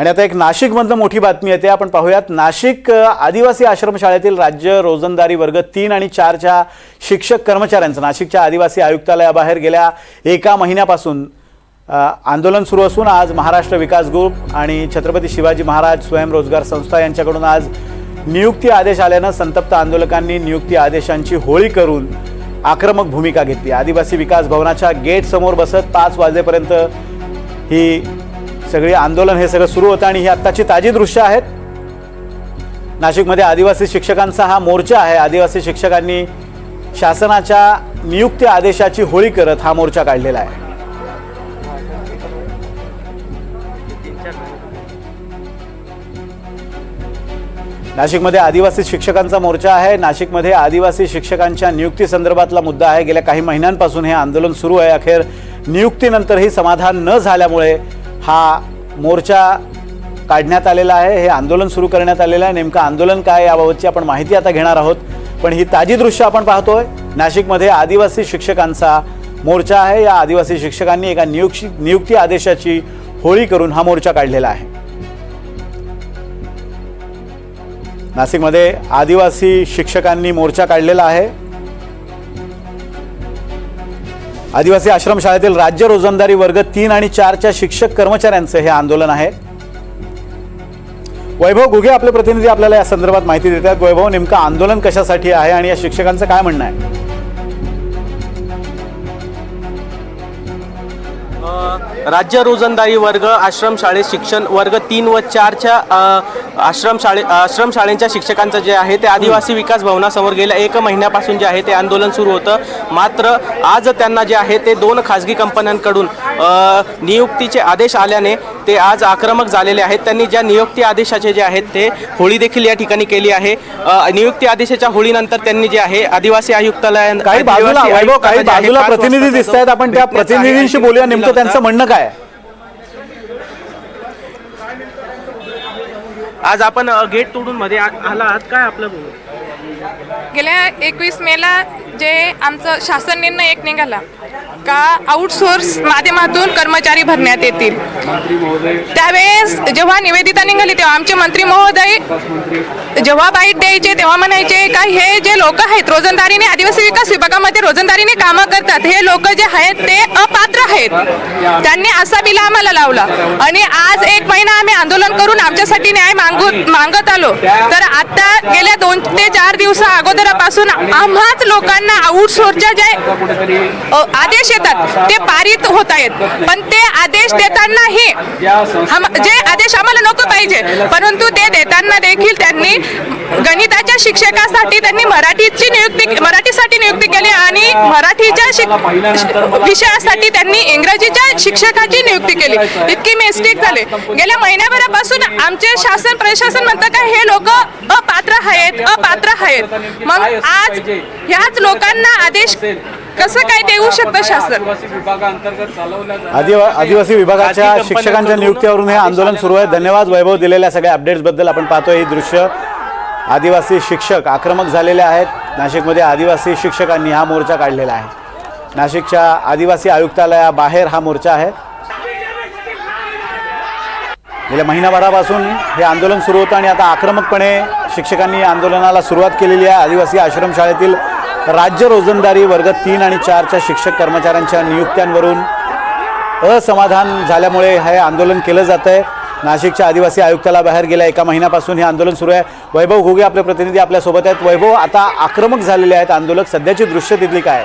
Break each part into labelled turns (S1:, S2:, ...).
S1: आणि आता एक नाशिकमधनं मोठी बातमी येते. आपण पाहूयात नाशिक आदिवासी आश्रमशाळेतील राज्य रोजंदारी वर्ग तीन आणि चारच्या शिक्षक कर्मचाऱ्यांचं नाशिकच्या आदिवासी आयुक्तालयाबाहेर गेल्या एका महिन्यापासून आंदोलन सुरू असून आज महाराष्ट्र विकास ग्रुप आणि छत्रपती शिवाजी महाराज स्वयंरोजगार संस्था यांच्याकडून आज नियुक्ती आदेश आल्यानं संतप्त आंदोलकांनी नियुक्ती आदेशांची होळी करून आक्रमक भूमिका घेतली. आदिवासी विकास भवनाच्या गेट समोर बसत पाच वाजेपर्यंत ही सगळी आंदोलन हे सगळं सुरू होतं आणि ही आत्ताची ताजी दृश्य आहेत. नाशिकमध्ये आदिवासी शिक्षकांचा हा मोर्चा आहे. आदिवासी शिक्षकांनी शासनाच्या नियुक्ती आदेशाची होळी करत हा मोर्चा काढलेला आहे. नाशिकमध्ये आदिवासी शिक्षकांचा मोर्चा आहे. नाशिकमध्ये आदिवासी शिक्षकांच्या नियुक्ती संदर्भातला मुद्दा आहे. गेल्या काही महिन्यांपासून हे आंदोलन सुरू आहे. अखेर नियुक्तीनंतरही समाधान न झाल्यामुळे हा मोर्चा काढण्यात आलेला आहे हे आंदोलन सुरू करण्यात आलेलं आहे. नेमकं आंदोलन काय याबाबतची आपण माहिती आता घेणार आहोत. पण ही ताजी दृश्य आपण पाहतोय. नाशिकमध्ये आदिवासी शिक्षकांचा मोर्चा आहे. या आदिवासी शिक्षकांनी एका नियुक्ती नियुक्ती आदेशाची होळी करून हा मोर्चा काढलेला आहे. नाशिकमध्ये आदिवासी शिक्षकांनी मोर्चा काढलेला आहे. आदिवासी आश्रमशाळेतील राज्य रोजंदारी वर्ग तीन आणि चारच्या शिक्षक कर्मचाऱ्यांचं हे आंदोलन आहे. वैभव घुगे आपले प्रतिनिधी आपल्याला या संदर्भात माहिती देतात. वैभव नेमकं आंदोलन कशासाठी आहे आणि या शिक्षकांचं काय म्हणणं आहे?
S2: राज्य रोजंदारी वर्ग आश्रमशाळेत शिक्षण वर्ग तीन व चारच्या आश्रमशाळे आश्रमशाळेच्या शिक्षकांचं जे आहे ते आदिवासी विकास भवनासमोर गेल्या एक महिन्यापासून जे आहे ते आंदोलन सुरू होतं. मात्र आज त्यांना जे आहे ते दोन खाजगी कंपन्यांकडून नियुक्तीचे आदेश आल्याने ते आज आक्रमक झालेले आहेत. त्यांनी ज्या नियुक्ती आदेशाचे जे आहेत ते होळी देखील या ठिकाणी केली आहे. नियुक्ती आदेशाच्या होळीनंतर त्यांनी जे आहे आदिवासी आयुक्तालय
S1: काही बाजूला प्रतिनिधी दिसत आहेत आपण त्या प्रतिनिधींशी बोलूया. नेमकं. त्यांचं म्हणणं काय?
S2: आज आपण गेट तोडून मध्ये आला आहात काय आपलं बोलू
S3: गेल्या एकवीस मेला जे आमचं शासन निर्णय एक निघाला का आउटसोर्स माध्यमातून कर्मचारी भरण्यात येतील. त्यावेळेस जेव्हा निवेदिता निघाली तेव्हा आमचे मंत्री महोदय जेव्हा बाईट द्यायचे तेव्हा म्हणायचे का हे जे लोक आहेत रोजंदारीने आदिवासी विकास विभागामध्ये रोजंदारीने कामं करतात हे लोक जे आहेत ते अपात्र आहेत. त्यांनी असा बिल आम्हाला लावला. आणि आज एक महिना आम्ही आंदोलन करून आमच्यासाठी न्याय मागू मागत आलो. तर आता गेल्या दोन ते चार दिवसा अगोदरापासून आम्हाच लोकांना आउटसोर्सच्या जे आदेश येतात ते पारित होत आहेत. पण ते आदेश देताना हे जे आदेश आम्हाला नको पाहिजे परंतु ते देताना देखील त्यांनी गणिताच्या शिक्षकासाठी त्यांनी मराठीची नियुक्ती मराठीसाठी नियुक्ती केली आणि मराठीच्या विषयासाठी त्यांनी इंग्रजीच्या शिक्षकाची नियुक्ती केली. इतकी मिस्टेक झाले. गेल्या महिन्याभरापासून आमचे शासन प्रशासन म्हणतं का हे लोक अपात्र आहेत अपात्र आहेत. मग आज ह्याच लोक लोकांना आदेश कसं काय देऊ शकतं शासन?
S1: आदिवा आदिवासी विभागाच्या शिक्षकांच्या नियुक्तीवरून हे आंदोलन सुरू आहे. धन्यवाद वैभव दिलेल्या सगळ्या अपडेट्सबद्दल आपण पाहतोय. ही दृश्य आदिवासी शिक्षक आक्रमक झालेले आहेत. नाशिकमध्ये आदिवासी शिक्षकांनी हा मोर्चा काढलेला आहे. नाशिकच्या आदिवासी आयुक्तालयाबाहेर हा मोर्चा आहे. गेल्या महिनाभरापासून हे आंदोलन सुरू होतं आणि आता आक्रमकपणे शिक्षकांनी आंदोलनाला सुरुवात केलेली आहे. आदिवासी आश्रमशाळेतील राज्य रोजंदारी वर्ग तीन आणि चारच्या शिक्षक कर्मचाऱ्यांच्या नियुक्त्यांवरून असमाधान झाल्यामुळे हे आंदोलन केलं जात आहे नाशिकच्या आदिवासी आयुक्ताला बाहेर गेल्या एका महिन्यापासून हे आंदोलन सुरू आहे. वैभव घुगे आपले प्रतिनिधी आपल्यासोबत आहेत. वैभव आता आक्रमक झालेले आहेत आंदोलक. सध्याची दृश्य तिथली काय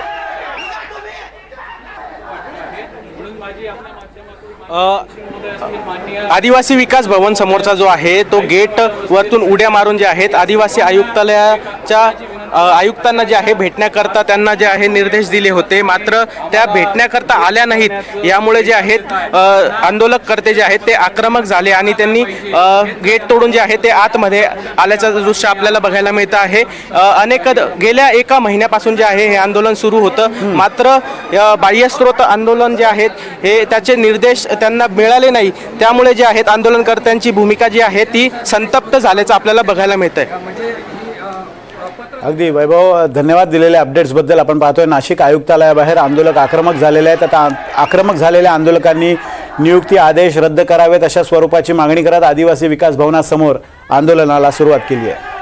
S2: आदिवासी विकास भवन समोरचा जो आहे तो गेट वरतून उड्या मारून जे आहेत आदिवासी आयुक्तालयाच्या आयुक्तांना जे आहे भेटण्याकरता त्यांना जे आहे निर्देश दिले होते. मात्र त्या भेटण्याकरता आल्या नाहीत. यामुळे जे आहेत आंदोलककर्ते आंदोलक करते जे आहेत ते आक्रमक झाले आणि त्यांनी गेट तोडून जे आहे ते आतमध्ये आल्याचं दृश्य आपल्याला बघायला मिळतं आहे. अनेक गेल्या एका महिन्यापासून जे आहे हे आंदोलन सुरू होतं. मात्र बाह्यस्त्रोत बाह्यस्रोत आंदोलन जे आहेत हे त्याचे निर्देश त्यांना मिळाले नाही. त्यामुळे जे आहेत आंदोलनकर्त्यांची भूमिका जी आहे ती संतप्त झाल्याचं आपल्याला बघायला मिळत आहे
S1: अगदी वैभव धन्यवाद दिलेल्या अपडेट्सबद्दल आपण पाहतोय नाशिक आयुक्तालयाबाहेर आंदोलक आक्रमक झालेले आहेत. आता आक्रमक झालेल्या आंदोलकांनी नियुक्ती आदेश रद्द करावेत अशा स्वरूपाची मागणी करत आदिवासी विकास भवनासमोर आंदोलनाला सुरुवात केली आहे.